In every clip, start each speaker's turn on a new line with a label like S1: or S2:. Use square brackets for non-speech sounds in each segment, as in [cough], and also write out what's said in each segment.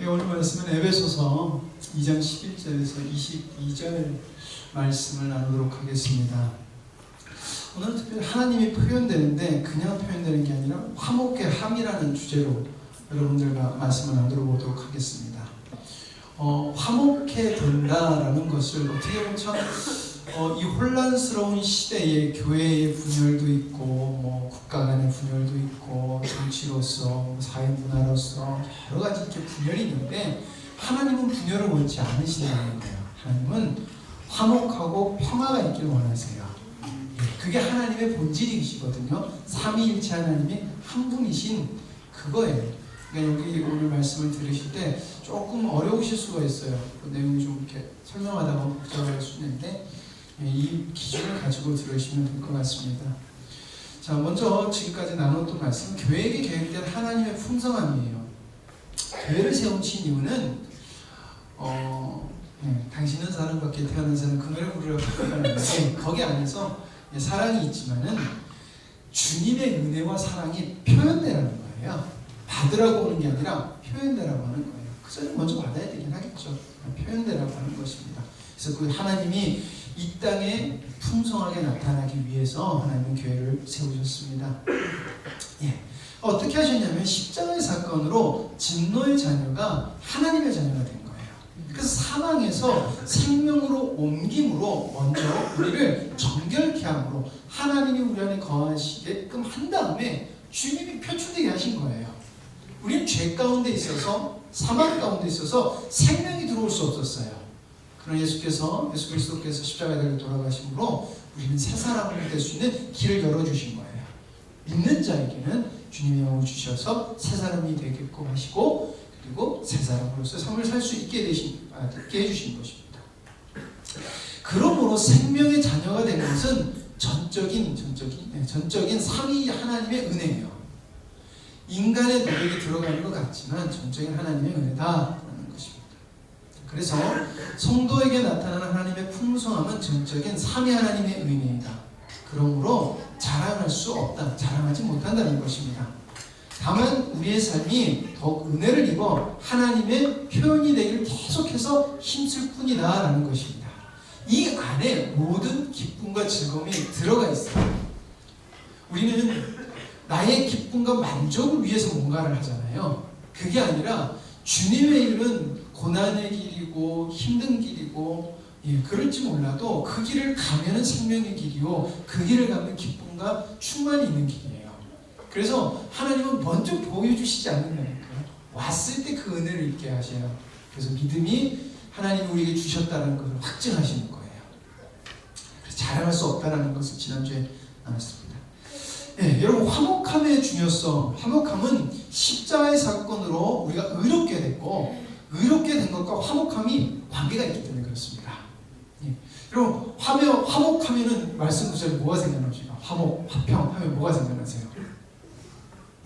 S1: 네, 오늘 말씀은 에베소서 2장 11절에서 22절 말씀을 나누도록 하겠습니다. 오늘 특별히 하나님이 표현되는데 그냥 표현되는 게 아니라 화목의 함이라는 주제로 여러분들과 말씀을 나누어 보도록 하겠습니다. 어, 화목해 된다라는 것을 어떻게 보면 참, 어, 이 혼란스러운 시대에 교회의 분열도 있고, 뭐 국가 간의 분열도 있고, 정치로서, 뭐 사회 문화로서 여러 가지 이렇게 분열이 있는데 하나님은 분열을 원치 않으신다는 거예요. 하나님은 화목하고 평화가 있기를 원하세요. 예, 그게 하나님의 본질이시거든요. 삼위일체 하나님이 한 분이신 그거예요. 그러니까 여기 오늘 말씀을 들으실 때 조금 어려우실 수가 있어요. 그 내용이 좀 이렇게 설명하다가 복잡할 수 있는데 예, 이 기준을 가지고 들으시면 될 것 같습니다. 자, 먼저 지금까지 나눴던 말씀, 교회에게 계획된 하나님의 풍성함이에요. 교회를 세우신 이유는 어, 예, 당신은 사랑받게 태어난 사람 그 노래 부르라고 하는데 거기 안에서 예, 사랑이 있지만은 주님의 은혜와 사랑이 표현되라는 거예요. 받으라고 하는 게 아니라 표현되라고 하는 거예요. 그 전에 먼저 받아야 되긴 하겠죠. 표현되라고 하는 것입니다. 그래서 그 하나님이 이 땅에 풍성하게 나타나기 위해서 하나님은 교회를 세우셨습니다. 예. 어떻게 하셨냐면 십자가의 사건으로 진노의 자녀가 하나님의 자녀가 된 거예요. 그래서 사망에서 생명으로 옮김으로 먼저 우리를 정결케 함으로 하나님이 우리 안에 거하시게끔 한 다음에 주님이 표출되게 하신 거예요. 우리는 죄 가운데 있어서 사망 가운데 있어서 생명이 들어올 수 없었어요. 그러나 예수께서 예수 그리스도께서 십자가에 달려 돌아가심으로 우리는 새 사람이 될수 있는 길을 열어주신 거예요. 믿는 자에게는 주님의 영을 주셔서 새 사람이 되게끔 하시고 그리고 새 사람으로서 삶을 살 수 있게 되신 아, 있게 해주신 것입니다. 그러므로 생명의 자녀가 된 것은 전적인 전적인 네, 전적인 삼위 하나님의 은혜예요. 인간의 노력이 들어가는 것 같지만 전적인 하나님의 것입니다. 그래서 성도에게 나타나는 하나님의 풍성함은 전적인 삼위 하나님의 은혜이다. 그러므로 자랑할 수 없다. 자랑하지 못한다는 것입니다. 다만 우리의 삶이 더욱 은혜를 입어 하나님의 표현이 되기를 계속해서 힘쓸 뿐이다라는 것입니다. 이 안에 모든 기쁨과 즐거움이 들어가 있어요. 우리는 나의 기쁨과 만족을 위해서 뭔가를 하잖아요. 그게 아니라 주님의 일은 고난의 길이고 힘든 길이고 예, 그럴지 몰라도 그 길을 가면은 생명의 길이요 그 길을 가면 기쁨과 충만이 있는 길이에요. 그래서 하나님은 먼저 보여주시지 않는다니까요. 왔을 때 그 은혜를 입게 하셔요. 그래서 믿음이 하나님이 우리에게 주셨다는 것을 확증하시는 거예요. 자랑할 수 없다는 것을 지난주에 나눴습니다. 네, 여러분 화목함의 중요성, 화목함은 십자의 사건으로 우리가 의롭게 됐고 의롭게 된 것과 화목함이 관계가 있기 때문에 그렇습니다. 예. 여러분 화면 화목하면은 말씀 구절에 뭐가 생각나십니까? 화목, 화평 하면 뭐가 생각나세요?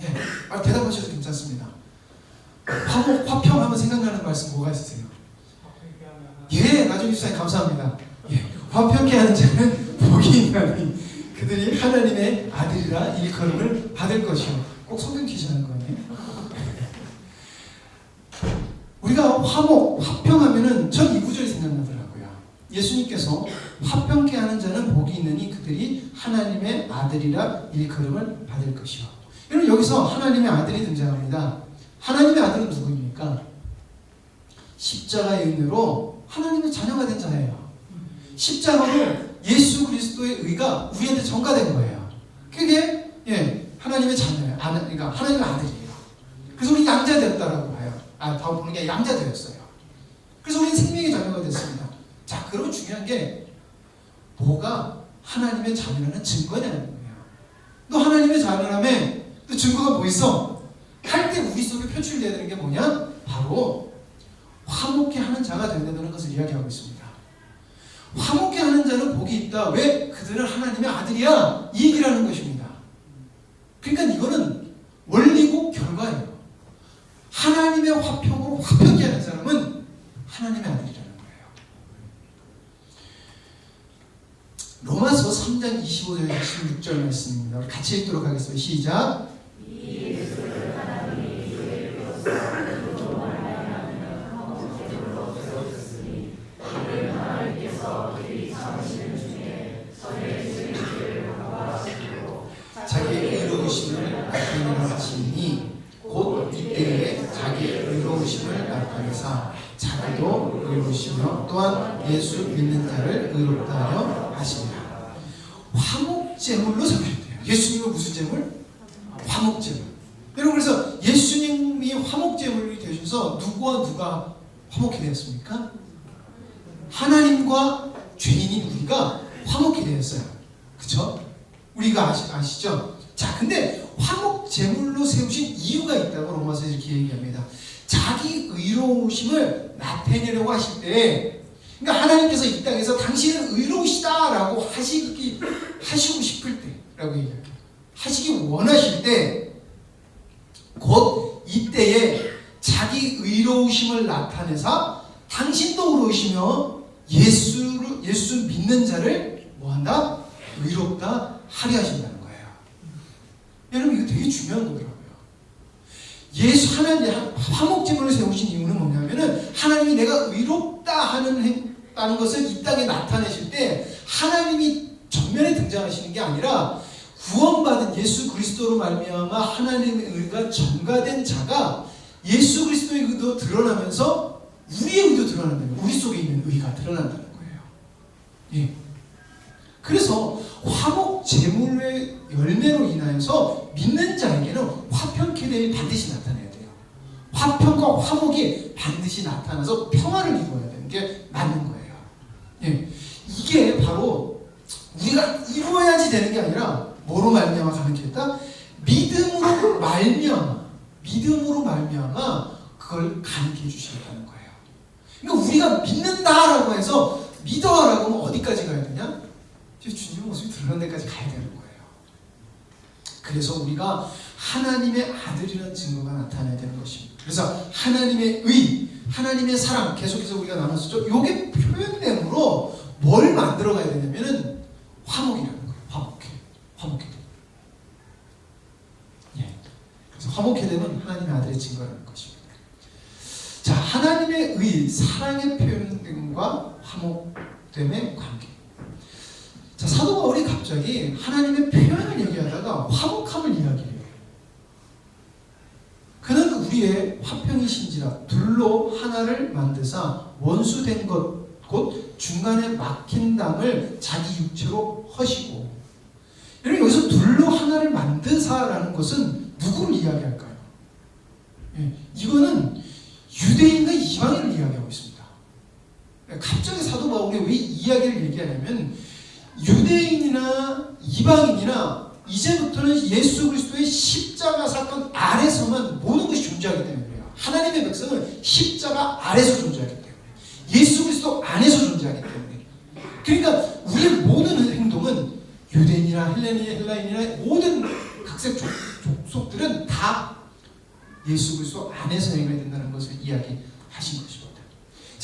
S1: 예, 아, 대답하셔도 괜찮습니다. 화목, 화평하면 생각나는 말씀 뭐가 있으세요? 예, 나중에 주사님 감사합니다. 예, 화평케 하는 자는 복이 있나니 그들이 하나님의 아들이라 일컬음을 받을 것이요. 꼭 성경 기시하는 거예요. 우리가 화목, 화평하면은 전 이 구절이 생각나더라고요. 예수님께서 화평케 하는 자는 복이 있느니 그들이 하나님의 아들이라 일컬음을 받을 것이요. 여러분 여기서 하나님의 아들이 등장합니다. 하나님의 아들은 누구입니까? 십자가의 은혜로 하나님의 자녀가 된 자예요. 십자가로 예수 그리스도의 의가 우리한테 전가된 거예요. 그게 예 하나님의 자녀예요. 아, 그러니까 하나님의 아들이에요. 그래서 우리 양자 되었다라고 해요. 아, 바로 보는 게 양자 되었어요. 그래서 우리 생명의 자녀가 됐습니다. 자, 그러면 중요한 게 뭐가 하나님의 자녀라는 증거냐는 거예요. 너 하나님의 자녀라며 또 증거가 뭐 있어? 할 때 우리 속에 표출되어야 되는 게 뭐냐? 바로 화목해 하는 자가 된다는 것을 이야기하고 있습니다. 화목해 하는 자는 복이 있다. 왜? 그들은 하나님의 아들이야. 이 얘기라는 것입니다. 그러니까 이거는 원리고 결과예요. 하나님의 화평으로 화평케 하는 사람은 하나님의 아들이라는 거예요. 로마서 3장 25절 26절 말씀입니다. 같이 읽도록 하겠습니다. 시작. 의로우심을 나타내사 자기도 의로우시며 또한 예수 믿는 자를 의롭다 하여 하시니라. 화목제물로 섬겼대요. 예수님은 무슨 제물? 화목제물. 여러분 그래서 예수님이 화목제물이 되셔서 누구와 누가 화목이 되었습니까? 하나님과 죄인인 우리가 화목이 되었어요. 그쵸? 우리가 아시, 아시죠? 자, 근데 화목 제물로 세우신 이유가 있다고 로마서 이렇게 얘기합니다. 자기 의로우심을 나타내려고 하실 때, 그러니까 하나님께서 이 땅에서 당신은 의로우시다라고 하시기 하시고 싶을 때라고 얘기합니다. 하시기 원하실 때, 곧 이때에 자기 의로우심을 나타내사 당신도 의로우시며 예수를 예수 믿는 자를 뭐한다? 의롭다 하려 거예요. 여러분 이거 되게 중요한 거더라고요. 예수 하나님 화목제물을 세우신 이유는 뭐냐면은 하나님이 내가 의롭다 하는 다는 것을 이 땅에 나타내실 때 하나님이 전면에 등장하시는 게 아니라 구원받은 예수 그리스도로 말미암아 하나님의 의가 전가된 자가 예수 그리스도의 의도 드러나면서 우리의 의도 드러난다는 우리 속에 있는 의가 드러난다는 거예요. 예. 그래서 화목 제물의 열매로 인하여서 믿는 자에게는 화평케 됨이 반드시 나타나야 돼요. 화평과 화목이 반드시 나타나서 평화를 이루어야 되는 게 맞는 거예요. 예. 이게 바로 우리가 이루어야지 되는 게 아니라 뭐로 말미암아 가능했다? 믿음으로 말미암아 믿음으로 말미암아 그걸 가능해 주시겠다는 거예요. 그러니까 우리가 믿는다라고 해서 믿어라고 하면 어디까지 가야 되냐? 주님 모습이 드러난 데까지 가야 되는 거예요. 그래서 우리가 하나님의 아들이라는 증거가 나타나야 되는 것입니다. 그래서 하나님의 의, 하나님의 사랑 계속해서 우리가 나눴었죠. 이게 표현됨으로 뭘 만들어 가야 되냐면은 화목이라는 거예요. 화목해. 화목해. 예. 그래서 화목해 되는 하나님의 아들의 증거라는 것입니다. 자, 하나님의 의, 사랑의 표현됨과 화목됨의 관계. 자, 사도 바울이 갑자기 하나님의 표현을 얘기하다가 화목함을 이야기해요. 그는 우리의 화평이신지라 둘로 하나를 만드사 원수된 것 곧 중간에 막힌 담을 자기 육체로 허시고 여러분 여기서 둘로 하나를 만드사라는 것은 누구를 이야기할까요? 예, 이거는 유대인과 이방인을 이야기하고 있습니다. 갑자기 사도 바울이 왜 이야기를 얘기하냐면 유대인이나 이방인이나 이제부터는 예수 그리스도의 십자가 사건 아래서만 모든 것이 존재하기 때문에 그래요. 하나님의 백성은 십자가 아래서 존재하기 때문에 예수 그리스도 안에서 존재하기 때문에 그러니까 우리의 모든 행동은 유대인이나 헬레니, 헬라인이나 모든 각색 족, 족속들은 다 예수 그리스도 안에서 행해야 된다는 것을 이야기하신 것입니다.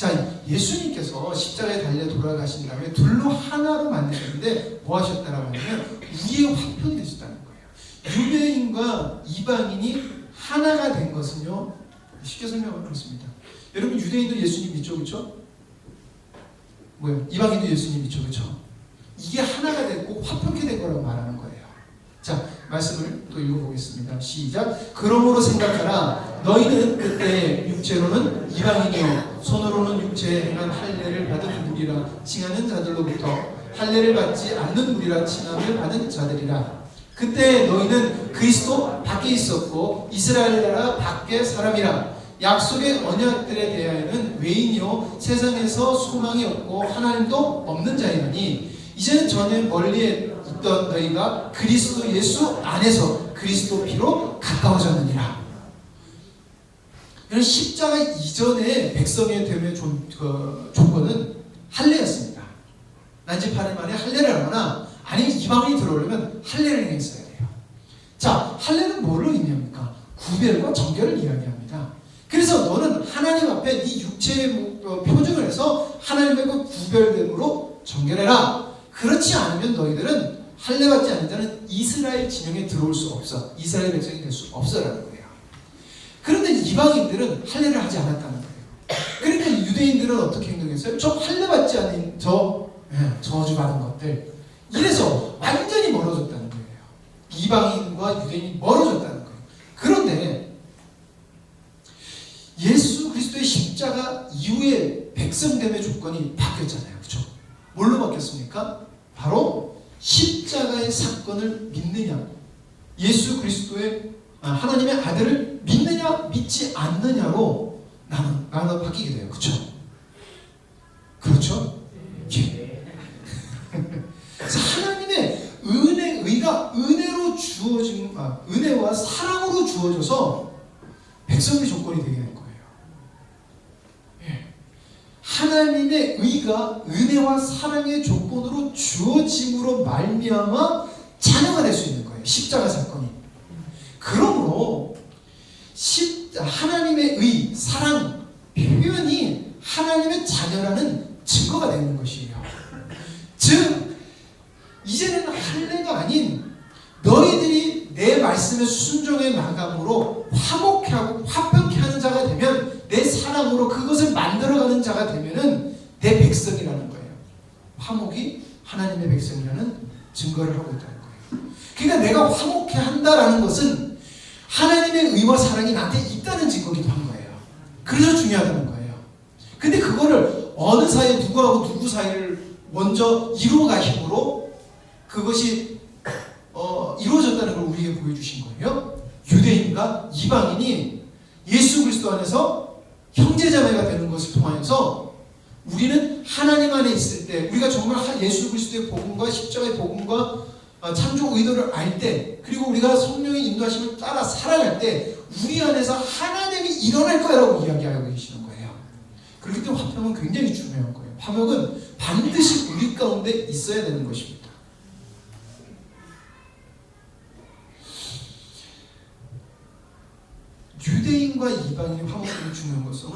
S1: 자, 예수님께서 십자가에 달려 돌아가신 다음에 둘로 하나로 만드셨는데 뭐 하셨다라고 하냐면 우리의 화평이 되셨다는 거예요. 유대인과 이방인이 하나가 된 것은요. 쉽게 설명하면 그렇습니다. 여러분 유대인도 예수님 믿죠, 그렇죠? 뭐요? 이방인도 예수님 믿죠, 그렇죠? 이게 하나가 됐고 화평케 된 거라고 말하는 거예요. 자, 말씀을 또 읽어보겠습니다. 시작. 그러므로 생각하라. 너희는 그때 육체로는 이방인이요 손으로는 육체에 행한 할례를 받은 무리라 칭하는 자들로부터 할례를 받지 않는 무리라 칭함을 받은 자들이라. 그때 너희는 그리스도 밖에 있었고 이스라엘 나라 밖에 사람이라. 약속의 언약들에 대하여는 외인이요 세상에서 소망이 없고 하나님도 없는 자이니 이제는 전에 멀리 있던 너희가 그리스도 예수 안에서 그리스도 피로 가까워졌느니라. 이런 십자가 이전의 백성의 됨의 조, 그, 조건은 할례였습니다. 난지파리 만에 할례를 하거나 아니면 이방인이 들어오려면 할례를 행했어야 돼요. 자, 할례는 뭐를 의미합니까? 구별과 정결을 이야기합니다. 그래서 너는 하나님 앞에 네 육체의 어, 표준을 해서 하나님의 그 구별됨으로 정결해라. 그렇지 않으면 너희들은 할례 받지 않는 자는 이스라엘 진영에 들어올 수 없어. 이스라엘 백성이 될 수 없어라는 거예요. 그런데 이방인들은 할례를 하지 않았다는 거예요. 그러니까 유대인들은 어떻게 행동했어요? 저 할례 받지 않은 저 예, 저주 받은 것들 이래서 완전히 멀어졌다는 거예요. 이방인과 유대인이 멀어졌다는 거예요. 그런데 예수 십자가 이후에 백성됨의 조건이 바뀌었잖아요. 그렇죠? 뭘로 바뀌었습니까? 바로 십자가의 사건을 믿느냐, 예수 그리스도의 아, 하나님의 아들을 믿느냐 믿지 않느냐로 나눠 나눠 바뀌게 돼요. 그렇죠? 그렇죠? 예. 하나님의 은혜 의가 은혜로 주어진 아, 은혜와 사랑으로 주어져서 백성의 조건이 되게 된 거예요. 예. 하나님의 의가 은혜와 사랑의 조건으로 주어짐으로 말미암아 자녀가 될 수 있는 거예요. 십자가 사건이. 그러므로 십, 하나님의 의, 사랑 표현이 하나님의 자녀라는 증거가 되는 것이에요. 즉 이제는 할례가 아닌 너희들이 내 말씀에 순종해 나감으로 화목해 하고 화평케 하는 자가 되면 내 사랑으로 그것을 만들어가는 자가 되면은 내 백성이라는 거예요. 화목이 하나님의 백성이라는 증거를 하고 있다는 거예요. 그러니까 내가 화목해 한다라는 것은 하나님의 의와 사랑이 나한테 있다는 증거기도 한 거예요. 그래서 중요하다는 거예요. 근데 그거를 어느 사이에 누구하고 누구 사이를 먼저 이루어 가심으로 그것이 어, 이루어졌다는 걸 우리에게 보여주신 거예요. 유대인과 이방인이 예수 그리스도 안에서 형제자매가 되는 것을 통하여서 우리는 하나님 안에 있을 때 우리가 정말 예수 그리스도의 복음과 십자가의 복음과 어, 창조 의도를 알 때 그리고 우리가 성령의 인도하심을 따라 살아갈 때 우리 안에서 하나님이 일어날 거라고 이야기하고 계시는 거예요. 그렇기 때문에 화평은 굉장히 중요한 거예요. 화평은 반드시 우리 가운데 있어야 되는 것입니다. 유대인과 이방인의 화목함이 중요한 것은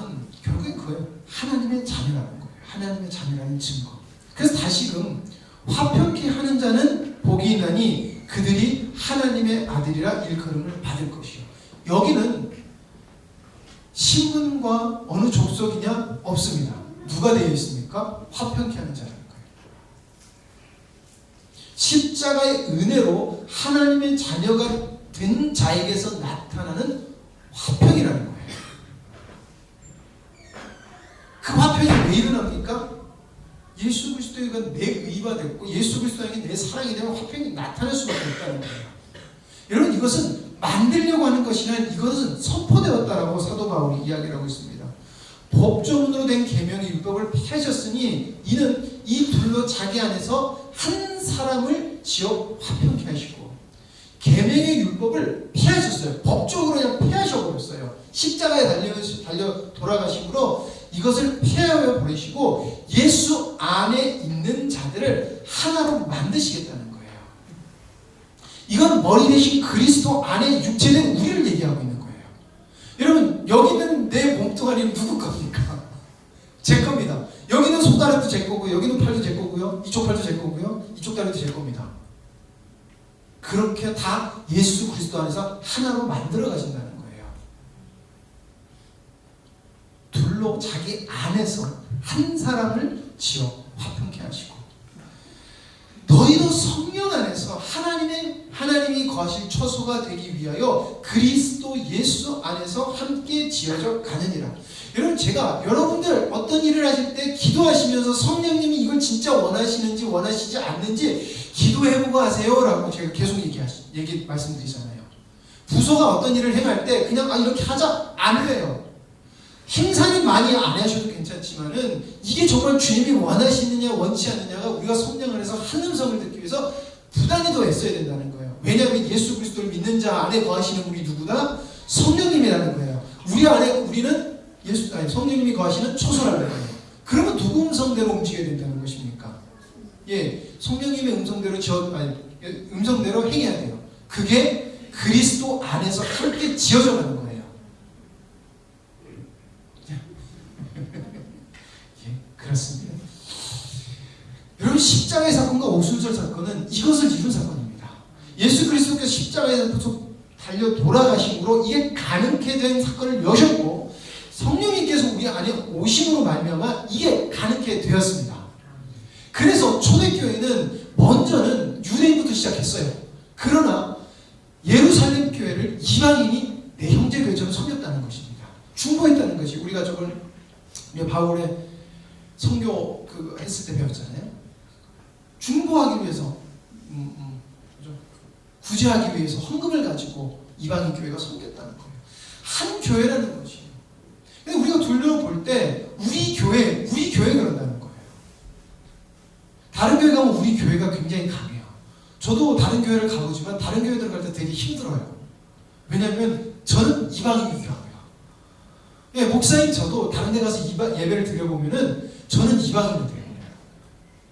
S1: 결국엔 그거예요. 하나님의 자녀라는 거예요. 하나님의 자녀라는 증거. 그래서 다시금 화평케 하는 자는 복이 있나니 그들이 하나님의 아들이라 일컬음을 받을 것이요. 여기는 신분과 어느 족속이냐 없습니다. 누가 되어 있습니까? 화평케 하는 자라는 거예요. 십자가의 은혜로 하나님의 자녀가 된 자에게서 나타나는 예수 그리스도가 내 의가 됐고 예수 그리스도에게 내 사랑이 되면 화평이 나타날 수밖에 없다는 거예요. 여러분 이것은 만들려고 하는 것이 아니라 이것은 선포되었다라고 사도 바울이 이야기를 하고 있습니다. 법조문으로 된 계명의 율법을 폐하셨으니 이는 이 둘로 자기 안에서 한 사람을 지어 화평케 하시고 계명의 율법을 피하셨어요. 법적으로 그냥 피하셔 버렸어요. 십자가에 달려 달려 돌아가심으로 이것을 폐하여 버리시고 예수 안에 있는 자들을 하나로 만드시겠다는 거예요. 이건 머리 대신 그리스도 안에 육체된 우리를 얘기하고 있는 거예요. 여러분 여기는 내 몸뚱아리는 누구 겁니까? [laughs] 제 겁니다. 여기는 손가락도 제 거고 여기는 팔도 제 거고요. 이쪽 팔도 제 거고요. 이쪽 다리도 제 겁니다. 그렇게 다 예수 그리스도 안에서 하나로 만들어 가신다 둘로 자기 안에서 한 사람을 지어 화평케 하시고 너희도 성령 안에서 하나님의 하나님이 거하실 처소가 되기 위하여 그리스도 예수 안에서 함께 지어져 가느니라. 여러분 제가 여러분들 어떤 일을 하실 때 기도하시면서 성령님이 이걸 진짜 원하시는지 원하시지 않는지 기도해보고 하세요라고 제가 계속 얘기하시 얘기 말씀드리잖아요. 부서가 어떤 일을 행할 때 그냥 아 이렇게 하자 안 해요. 행사는 많이 안 하셔도 괜찮지만은 이게 정말 주님이 원하시느냐 원치 않느냐가 우리가 성령 안에서 한 음성을 듣기 위해서 부단히 더 애써야 된다는 거예요. 왜냐하면 예수 그리스도를 믿는 자 안에 거하시는 우리 누구나 성령님이라는 거예요. 우리 안에 우리는 예수 아니 성령님이 거하시는 초소라는 거예요. 그러면 누구 음성대로 움직여야 된다는 것입니까? 예, 성령님의 음성대로 지어 아니 음성대로 행해야 돼요. 그게 그리스도 안에서 함께 지어져 가는 거예요. 예, 그렇습니다. 여러분 십자가의 사건과 오순절 사건은 이것을 이룬 사건입니다. 예수 그리스도께서 십자가에서 달려 돌아가심으로 이게 가능케 된 사건을 여셨고 성령님께서 우리 안에 오심으로 말미암아 이게 가능케 되었습니다. 그래서 초대교회는 먼저는 유대인부터 시작했어요. 그러나 예루살렘 교회를 이방인이 내 형제 교회처럼 섬겼다는 것입니다. 중보했다는 것이 우리가 저걸 우리가 바울의 성교 그 했을 때 배웠잖아요. 중보하기 위해서 음, 음? 구제하기 위해서 헌금을 가지고 이방인 교회가 섬겼다는 거예요. 한 교회라는 것이에요. 근데 우리가 둘러볼 때 우리 교회, 우리 교회 그런다는 거예요. 다른 교회 가면 우리 교회가 굉장히 강해요. 저도 다른 교회를 가보지만 다른 교회 들어갈 때 되게 힘들어요. 왜냐하면 저는 이방인이더라고요. 예, 목사님 저도 다른 데 가서 이방, 예배를 드려보면은 저는 이방인이 돼요.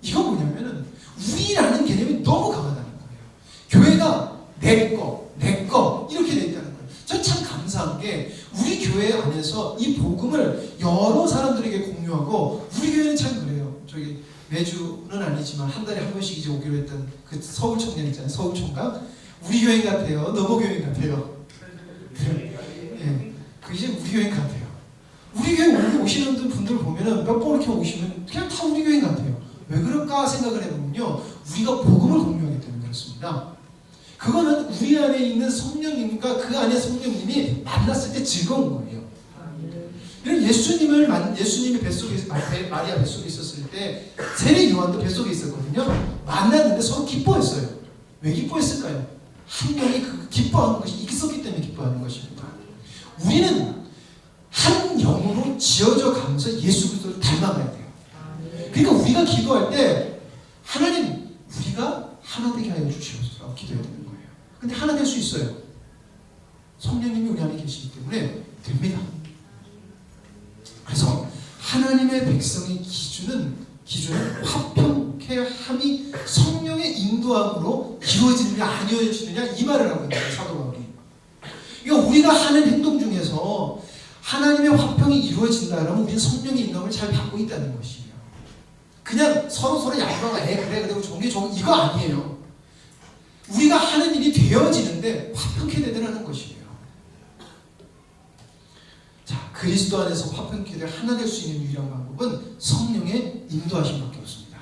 S1: 이건 뭐냐면은 우리라는 개념이 너무 강하다는 거예요. 교회가 내 거, 내 거, 이렇게 돼 있다는 거예요. 전 참 감사한 게 우리 교회 안에서 이 복음을 여러 사람들에게 공유하고 우리 교회는 참 그래요. 저기 매주는 아니지만 한 달에 한 번씩 이제 오기로 했던 그 서울 청년 있잖아요. 서울 총각. 우리 교회 같아요. 너무 교회 같아요. 예, 그 이제 우리 교회 같아요. 우리 교회 오시는 분들 보면은 몇 번 이렇게 오시면 그냥 다 우리 교회 같아요. 왜 그럴까 생각을 해보면요. 우리가 복음을 공유하기 때문에 그렇습니다. 그거는 우리 안에 있는 성령님과 그 안에 성령님이 만났을 때 즐거운 거예요. 예수님을 만, 예수님이 뱃속에 배- 마리아 뱃속에 있었을 때 세례 요한도 뱃속에 있었거든요. 만났는데 서로 기뻐했어요. 왜 기뻐했을까요? 한 명이 그 기뻐하는 것이 있었기 때문에 기뻐하는 것입니다. 우리는 한 영으로 지어져 가면서 예수 그리스도를 닮아가야 돼요. 그러니까 우리가 기도할 때 하나님 우리가 하나 되게 하여 주시옵소서 기도해야 되는 거예요. 근데 하나 될 수 있어요. 성령님이 우리 안에 계시기 때문에 됩니다. 그래서 하나님의 백성의 기준은 기준은 화평케 함이 성령의 인도함으로 이루어지느냐 안 이루어지느냐 이 말을 하고 있는 사도 바울이. 그러니까 우리가 하는 하나님의 화평이 이루어진다면 우리는 성령의 인도함을 잘 받고 있다는 것이에요. 그냥 서로 서로 양보가 해 그래 그리고 게 좋은 이거 아니에요. 우리가 하는 일이 되어지는데 화평케 되더라는 것이에요. 자 그리스도 안에서 화평케를 하나 될 수 있는 유일한 방법은 성령의 인도하심밖에 없습니다.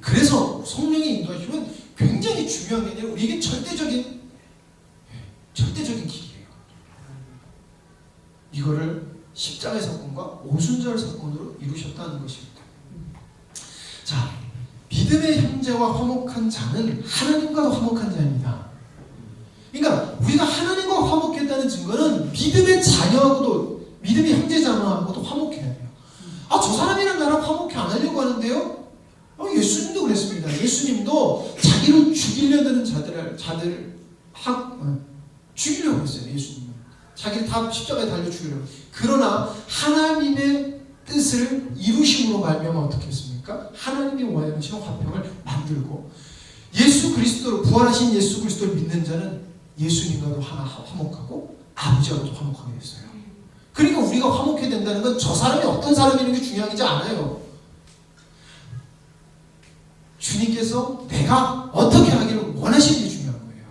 S1: 그래서 성령의 인도하심은 굉장히 중요한 게 아니라 우리에게 절대적인 예, 절대적인 길 이거를 십자가의 사건과 오순절 사건으로 이루셨다는 것입니다. 자, 믿음의 형제와 화목한 자는 하나님과도 화목한 자입니다. 그러니까 우리가 하나님과 화목했다는 증거는 믿음의 자녀하고도 믿음의 형제 자녀하고도 화목해야 돼요. 아, 저 사람이랑 나랑 화목해 안 하려고 하는데요? 어, 예수님도 그랬습니다. 예수님도 자기를 죽이려는 자들을 자들 학 어, 죽이려고 했어요. 예수님은 자기를 다 십자가에 달려 죽이려고. 그러나 하나님의 뜻을 이루심으로 말미암아 어떻게 했습니까? 하나님이 원하시는 화평을 만들고 예수 그리스도로 부활하신 예수 그리스도를 믿는 자는 예수님과도 하나 화목하고 아버지와도 화목하게 됐어요. 그러니까 우리가 화목해야 된다는 건 저 사람이 어떤 사람이는 게 중요하지 않아요. 주님께서 내가 어떻게 하기를 원하시는 게 중요한 거예요.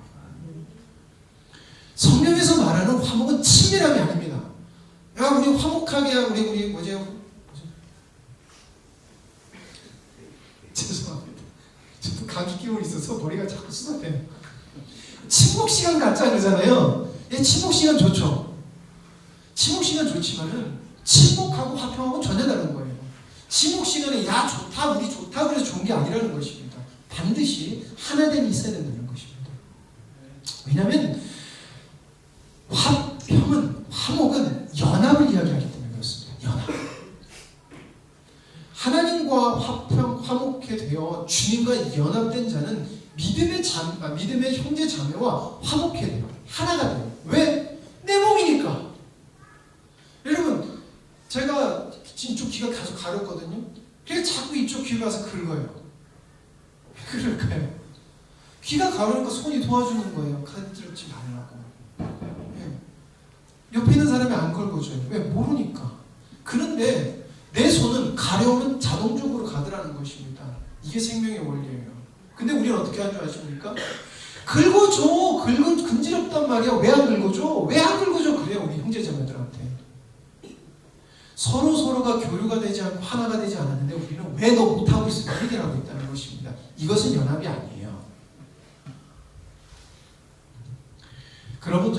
S1: 성경 말하는 화목은 친밀함이 아닙니다. 야, 우리 화목하게 하 우리 우리 뭐죠? [laughs] 죄송합니다. 저도 감기 기운이 있어서 머리가 자꾸 쏟아대요. 침묵 시간 갖자 그러잖아요. 예, 침묵 시간 좋죠. 침묵 시간 좋지만은 침묵하고 화평하고 전혀 다른 거예요. 침묵 시간에 야 좋다 우리 좋다 그래서 좋은 게 아니라는 것입니다. 반드시 하나됨이 있어야 된다는 것입니다. 왜냐하면 화평은 화목은 연합을 이야기하기 때문에 그렇습니다. 연합. 하나님과 화평 화목해 되어 주님과 연합된 자는 믿음의 자 아, 믿음의 형제 자매와 화목해 돼요. 하나가 돼요. 왜? 내 몸이니까. 여러분 제가 이쪽 귀가 계속 가렵거든요. 그래서 자꾸 이쪽 귀 가서 긁어요. 왜 그럴까요? 귀가 가려니까 손이 도와주는 거예요. 간지럽지 말라고. 예. 옆에 있는 사람이 안 긁어줘요. 왜? 모르니까. 그런데 내 손은 가려우면 자동적으로 가더라는 것입니다. 이게 생명의 원리예요. 근데 우리는 어떻게 하는 줄 아십니까? 긁어줘. 긁은 근지럽단 말이야. 왜 안 긁어줘? 왜 안 긁어줘? 그래요. 우리 형제자매들한테. 서로 서로가 교류가 되지 않고 하나가 되지 않았는데 우리는 왜 너 못하고 있어? 이 얘기를 하고 있다는 것입니다. 이것은 연합이 아니에요.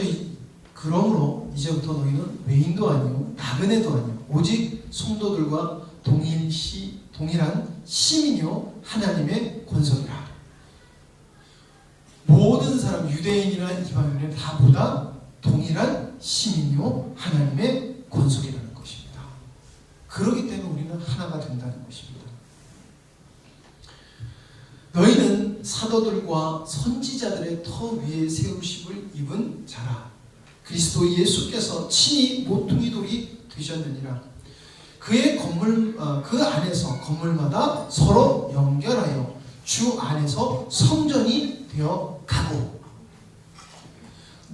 S1: 이, 그러므로 이제부터 너희는 외인도 아니요 나그네도 아니요 오직 성도들과 동일시 동일한 시민이요 하나님의 권속이라. 모든 사람 유대인이나 이방인은 다 보다 동일한 시민이요 하나님의 권속이라는 것입니다. 그렇기 때문에 우리는 하나가 된다는 것입니다. 너희는 사도들과 선지자들의 터 위에 세우심을 입은 자라. 그리스도 예수께서 친히 모퉁이 돌이 되셨느니라. 그의 건물 어, 그 안에서 건물마다 서로 연결하여 주 안에서 성전이 되어 가고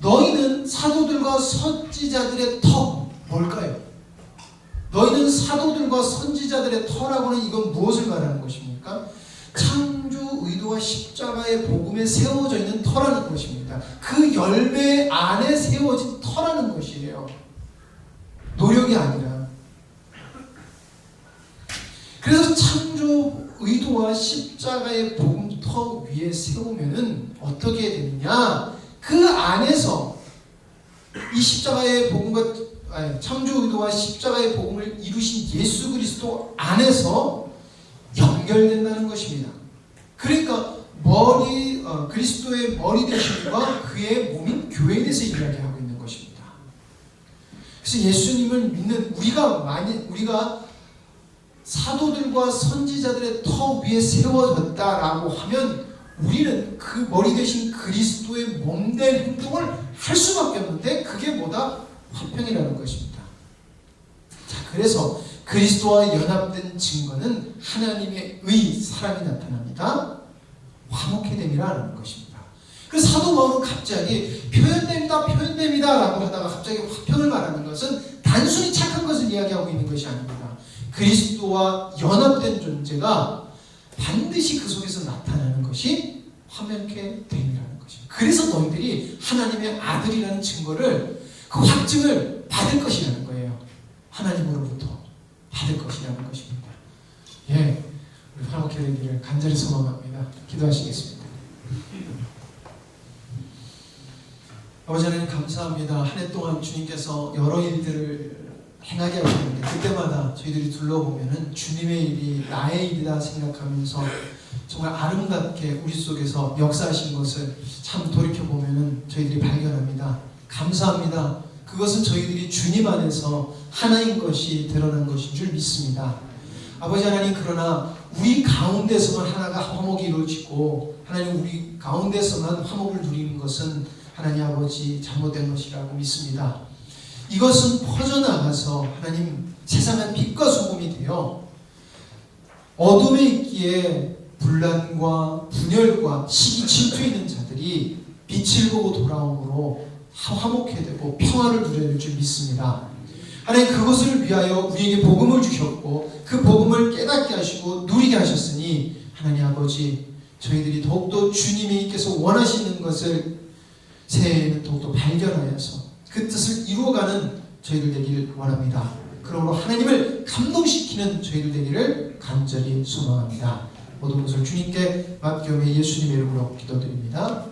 S1: 너희는 사도들과 선지자들의 터 뭘까요? 너희는 사도들과 선지자들의 터라고는 이건 무엇을 말하는 것입니까? 의도와 십자가의 복음에 세워져 있는 터라는 것입니다. 그 열매 안에 세워진 터라는 것이에요. 노력이 아니라. 그래서 창조 의도와 십자가의 복음 터 위에 세우면은 어떻게 되느냐? 그 안에서 이 십자가의 복음과 아니, 창조 의도와 십자가의 복음을 이루신 예수 그리스도 안에서 연결된다는 것입니다. 그러니까 머리 어, 그리스도의 머리 되심과 그의 몸인 교회에 대해서 이야기하고 있는 것입니다. 그래서 예수님을 믿는 우리가 많이 우리가 사도들과 선지자들의 터 위에 세워졌다라고 하면 우리는 그 머리 대신 그리스도의 몸 된 행동을 할 수밖에 없는데 그게 뭐다? 화평이라는 것입니다. 자, 그래서 그리스도와 연합된 증거는 하나님의 의, 사랑이 나타납니다. 화목해 됨이라는 것입니다. 그 사도 바울은 갑자기 표현됩니다, 표현됩니다 라고 하다가 갑자기 화평을 말하는 것은 단순히 착한 것을 이야기하고 있는 것이 아닙니다. 그리스도와 연합된 존재가 반드시 그 속에서 나타나는 것이 화목해 됨이라는 것입니다. 그래서 너희들이 하나님의 아들이라는 증거를 그 확증을 받을 것이라는 거예요. 하나님으로부터 받을 것이라는 것입니다. 예, 우리 화목해 되기를 간절히 소망합니다. 기도하시겠습니다. 아버지 하나님 감사합니다. 한 해 동안 주님께서 여러 일들을 행하게 하셨는데 그때마다 저희들이 둘러보면은 주님의 일이 나의 일이다 생각하면서 정말 아름답게 우리 속에서 역사하신 것을 참 돌이켜 보면은 저희들이 발견합니다. 감사합니다. 그것은 저희들이 주님 안에서 하나인 것이 드러난 것인 줄 믿습니다. 아버지 하나님 그러나 우리 가운데서만 하나가 화목이 이루어지고 하나님 우리 가운데서만 화목을 누리는 것은 하나님 아버지 잘못된 것이라고 믿습니다. 이것은 퍼져나가서 하나님 세상은 빛과 소금이 되어 어둠에 있기에 분란과 분열과 시기 질투에 있는 자들이 빛을 보고 돌아옴으로 화목해 되고 평화를 누려야 될줄 믿습니다. 하나님 그것을 위하여 우리에게 복음을 주셨고 그 복음을 깨닫게 하시고 누리게 하셨으니 하나님 아버지 저희들이 더욱더 주님께서 원하시는 것을 새해에는 더욱더 발견하여서 그 뜻을 이루어가는 저희들 되기를 원합니다. 그러므로 하나님을 감동시키는 저희들 되기를 간절히 소망합니다. 모든 것을 주님께 맡겨매 예수님의 이름으로 기도드립니다.